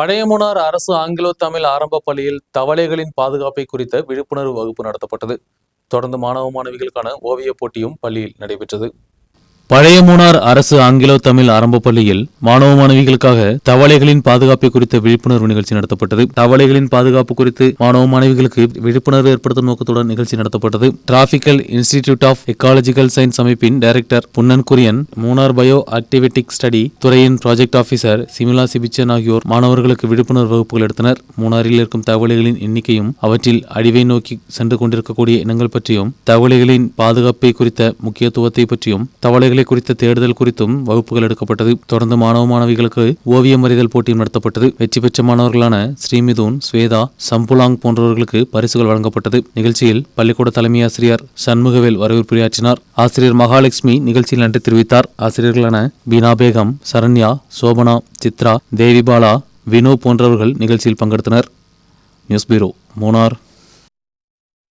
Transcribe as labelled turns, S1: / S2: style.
S1: பழையமுனார் அரசு ஆங்கிலோ தமிழ் ஆரம்ப பள்ளியில் தவளைகளின் பாதுகாப்பை குறித்த விழிப்புணர்வு வகுப்பு நடத்தப்பட்டது. தொடர்ந்து மாணவ மாணவிகளுக்கான ஓவியப் போட்டியும் பள்ளியில் நடைபெற்றது. பழைய மூணார் அரசு ஆங்கிலோ தமிழ் ஆரம்ப பள்ளியில் மாணவ மாணவிகளுக்காக தவளைகளின் பாதுகாப்பை குறித்த விழிப்புணர்வு நிகழ்ச்சி நடத்தப்பட்டது. தவளைகளின் பாதுகாப்பு குறித்து மாணவ மாணவிகளுக்கு விழிப்புணர்வு ஏற்படுத்தும் நோக்கத்துடன் நிகழ்ச்சி நடத்தப்பட்டது. Tropical institute of ecological science அமைப்பின் டைரக்டர் புன்னன் குரியன் மூணார் பயோ ஆக்டிவிட்டிக் ஸ்டடி துறையின் ப்ராஜெக்ட் ஆபீசர் சிமிலா சிபிச்சன் ஆகியோர் மாணவர்களுக்கு விழிப்புணர்வு வகுப்புகள் எடுத்தனர். மூணாரில் இருக்கும் தவளைகளின் எண்ணிக்கையும் அவற்றில் அடிவை நோக்கி சென்று கொண்டிருக்கக்கூடிய இனங்கள் பற்றியும் தவளைகளின் பாதுகாப்பை குறித்த முக்கியத்துவத்தை பற்றியும் தவளைகளை குறித்த தேடுதல் குறித்தும் வகுப்புகள் எடுக்கப்பட்டது. தொடர்ந்து மாணவ மாணவிகளுக்கு ஓவியம் வரைதல் போட்டியும் நடத்தப்பட்டது. வெற்றி பெற்ற மாணவர்களான ஸ்ரீமிதுன் ஸ்வேதா சம்புலாங் போன்றவர்களுக்கு பரிசுகள் வழங்கப்பட்டது. நிகழ்ச்சியில் பள்ளிக்கூட தலைமை ஆசிரியர் சண்முகவேல் வரவேற்புரையாற்றினார். ஆசிரியர் மகாலட்சுமி நிகழ்ச்சியில் நன்றி தெரிவித்தார். ஆசிரியர்களான பீனா பேகம் சரண்யா சோபனா சித்ரா தேவிபாலா வினோ போன்றவர்கள் நிகழ்ச்சியில் பங்கெடுத்தனர். நியூஸ் பீரோ மூனார்